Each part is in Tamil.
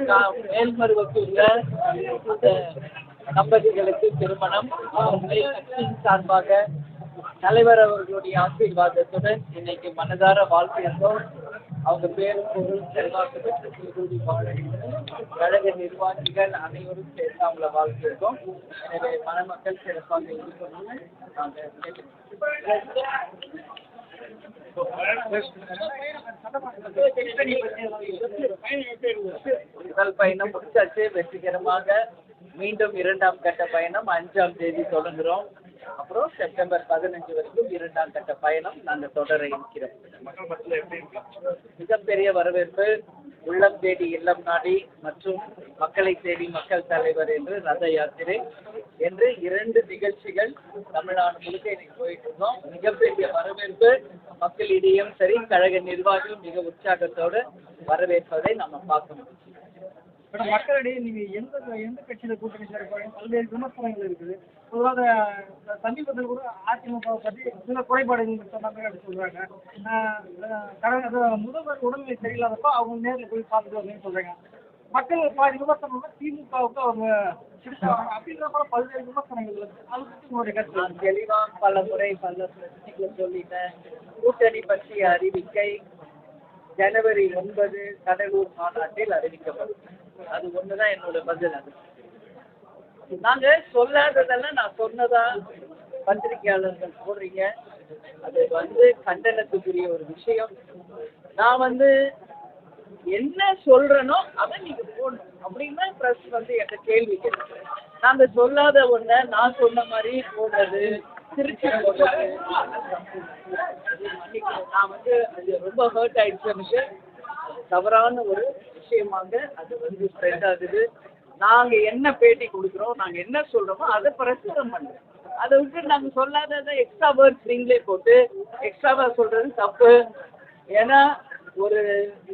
மேல்மருவத்தூர்ல தம்பதிகளுக்கு திருமணம். கட்சியின் சார்பாக தலைவர் அவர்களுடைய ஆசீர்வாதத்துடன் இன்னைக்கு மனதார வாழ்த்தியிருந்தோம் அவங்க பேரும் பொருள் செல்வாக்கு பெற்று கழக நிர்வாகிகள் அனைவரும் சேர்ந்து அவங்கள வாழ்த்தியிருக்கோம் எனவே மணமக்கள் சிறப்பாக இருக்கணும்னு நாங்கள் முதல் பயணம் முடிச்சாச்சு. வெற்றிகரமாக மீண்டும் இரண்டாம் கட்ட பயணம் அஞ்சாம் தேதி தொடங்குறோம். அப்புறம் செப்டம்பர் பதினஞ்சு வரைக்கும் இரண்டாம் கட்ட பயணம் நாங்கள் தொடர இருக்கிறோம். மிகப்பெரிய வரவேற்பு. உள்ளம் தேடி இல்லம் நாடி மற்றும் மக்களை தேடி மக்கள் தலைவர் என்று ரத யாத்திரை. என்று இரண்டு நிகழ்ச்சிகள் தமிழ்நாடு முழுக்க இன்னைக்கு போயிட்டு இருக்கோம். மிகப்பெரிய வரவேற்பு. மக்களிடையும் சரி கழக நிர்வாகிகள் மிக உற்சாகத்தோடு வரவேற்பதை நம்ம பார்க்க முடியும். மேடம் மக்களிடையே நீங்கள் எந்த எந்த கட்சியில் கூட்டணி சேர போறீங்க பல்வேறு விமர்சனங்கள் இருக்குது. பொதுவாக அஹ், சமீபத்தில் கூட அதிமுக பற்றி சில குறைபாடுகள் சொன்ன மாதிரி அப்படி சொல்றாங்க. அஹ், அஹ், கடந்த முதல்வர் உடல்நிலை சரியில்லாதப்போ அவங்க நேரில் போய் பார்த்துட்டு வரணும்னு சொல்கிறாங்க மக்கள் பாதி விமர்சனம் திமுகவுக்கு அவங்க பிடிச்சாங்க அப்படின்ற கூட பல்வேறு விமர்சனங்கள் இருக்கு. அதை பற்றி உங்களுடைய கருத்து நான் தெளிவா பல முறை பல பிரச்சனைகளை சொல்லிட்டேன். கூட்டணி பற்றிய அறிவிக்கை ஜனவரி ஒன்பது கடலூர் மாநாட்டில் அறிவிக்கப்படும் அது ஒண்ணுதான் என்னோட பதில் அது. நாங்க சொல்லாததெல்லாம் நான் சொன்னதா பத்திரிகையாளர்கள் போடுறீங்க. அது வந்து கண்டனத்துக்குரிய ஒரு விஷயம். நான் வந்து என்ன சொல்றேனோ அதை நீங்க போடணும். அப்படின்னா பிரஸ் வந்து என்கிட்ட கேள்வி கேட்குறேன் நாங்க சொல்லாத ஒண்ண நான் சொன்ன மாதிரி போடுறது திருச்சி போடுறது. நான் வந்து அது ரொம்ப ஹர்ட் ஆயிடுச்சு எனக்கு தவறான ஒரு விஷயமாக அது வந்து ஸ்ப்ரெட் ஆகுது. நாங்க என்ன பேட்டி கொடுக்குறோம் நாங்க என்ன சொல்றோமோ அதை பிரசுரம் பண்ணுறோம் அதை விட்டு நாங்க சொல்லாததை எக்ஸ்ட்ரா வேர்ட்ஸ் நீங்களே போட்டு எக்ஸ்ட்ராவா சொல்றது தப்பு. ஏன்னா ஒரு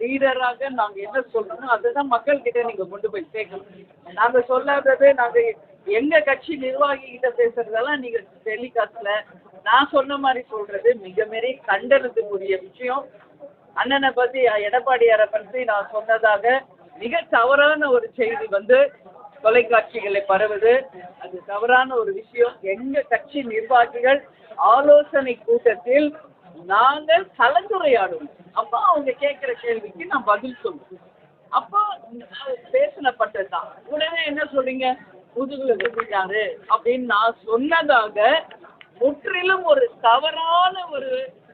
லீடராக நாங்க என்ன சொல்றோமோ அதுதான் மக்கள் கிட்ட நீங்க கொண்டு போய் சேர்க்கணும். நாங்க சொல்லாததே நாங்க எங்க கட்சி நிர்வாகி கிட்ட பேசுறதெல்லாம் நீங்க டெலிகாஸ்ட்ல நான் சொன்ன மாதிரி சொல்றது மிக பெரிய கண்டனத்துக்குரிய விஷயம். அண்ணனை பத்தி எடப்பாடியாரை பற்றி நான் சொன்னதாக மிக தவறான ஒரு செய்தி வந்து தொலைக்காட்சிகளை பரவுது. அது தவறான ஒரு விஷயம். எங்க கட்சி நிர்வாகிகள் ஆலோசனை கூட்டத்தில் நாங்கள் கலந்துரையாடுவோம். அப்போ அவங்க கேட்குற கேள்விக்கு நான் பதில் சொல்லுவோம் அப்போ பேசினப்பட்டது தான் உடனே என்ன சொல்றீங்க? முதுகுல குத்திட்டாரு அப்படின்னு நான் சொன்னதாக முற்றிலும் ஒரு தவறான ஒரு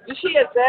விஷயத்தை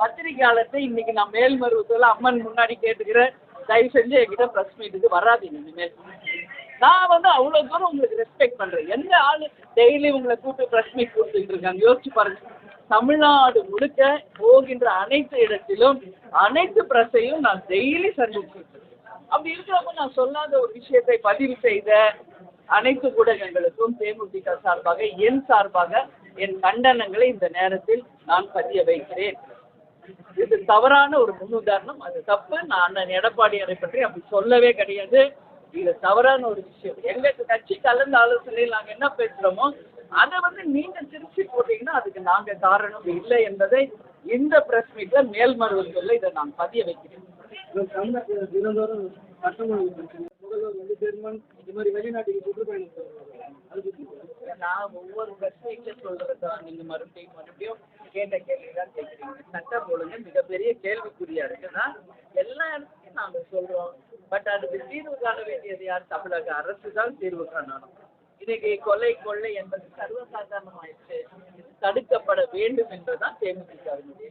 பத்திரிகையாளர்கிட்ட இன்னைக்கு நான் மேல்மருவத்தில் அம்மன் முன்னாடி கேட்டுக்கிறேன். தயவு செஞ்சு என்கிட்ட ப்ரெஸ் மீட்டுக்கு வராதீங்க இனிமேல். நான் வந்து அவ்வளோ தூரம் உங்களுக்கு ரெஸ்பெக்ட் பண்ணுறேன் எந்த ஆள் டெய்லி உங்களை கூப்பிட்டு ப்ரெஸ் மீட் கொடுத்துட்டு இருக்காங்க? யோசிச்சு பாருங்க. தமிழ்நாடு முழுக்க போகின்ற அனைத்து இடத்திலும் அனைத்து பிரஸையும் நான் டெய்லி சந்திச்சிருக்கேன் அப்படி இருக்கிறப்ப நான் சொல்லாத ஒரு விஷயத்தை பதிவு செய்த அனைத்து ஊடகங்களுக்கும் தேமுதிக சார்பாக என் சார்பாக என் கண்டனங்களை இந்த நேரத்தில் நான் பதிய வைக்கிறேன். இது தவறான ஒரு முன்னுதாரணம் அது தப்பு. நான் அண்ணன் எடப்பாடியாரை பற்றி அப்படி சொல்லவே கிடையாது. இது தவறான ஒரு விஷயம். எங்க கட்சி கலந்த ஆலோசனையில் நாங்க என்ன பேசுறோமோ அதை வந்து நீங்க திருச்சி போட்டீங்கன்னா அதுக்கு நாங்க காரணம் இல்லை என்பதை இந்த பிரஸ் மீட்ல மேல்மருவத்தில் இதை நான் பதிய வைக்கிறேன். தினந்தோறும் வந்து ஜெர்மன் இது மாதிரி வெளிநாட்டுக்கு சுற்றுப்பயணம் நான் ஒவ்வொரு பிரச்சனைக்கு சொல்றது தான் நீங்க மறுபடியும் மறுபடியும் கேட்ட கேள்வி. பொழுது மிகப்பெரிய கேள்விக்குறியா இருக்குன்னா எல்லா இடத்துலையும் நாம சொல்றோம். பட் அதுக்கு தீர்வு காண வேண்டியது யார்? தமிழக அரசு தான் தீர்வு காணணும். இன்னைக்கு கொலை கொள்ளை என்பது சர்வசாதாரணமாயிடுச்சு. தடுக்கப்பட வேண்டும் என்பதுதான் தேமுதிகவினுடைய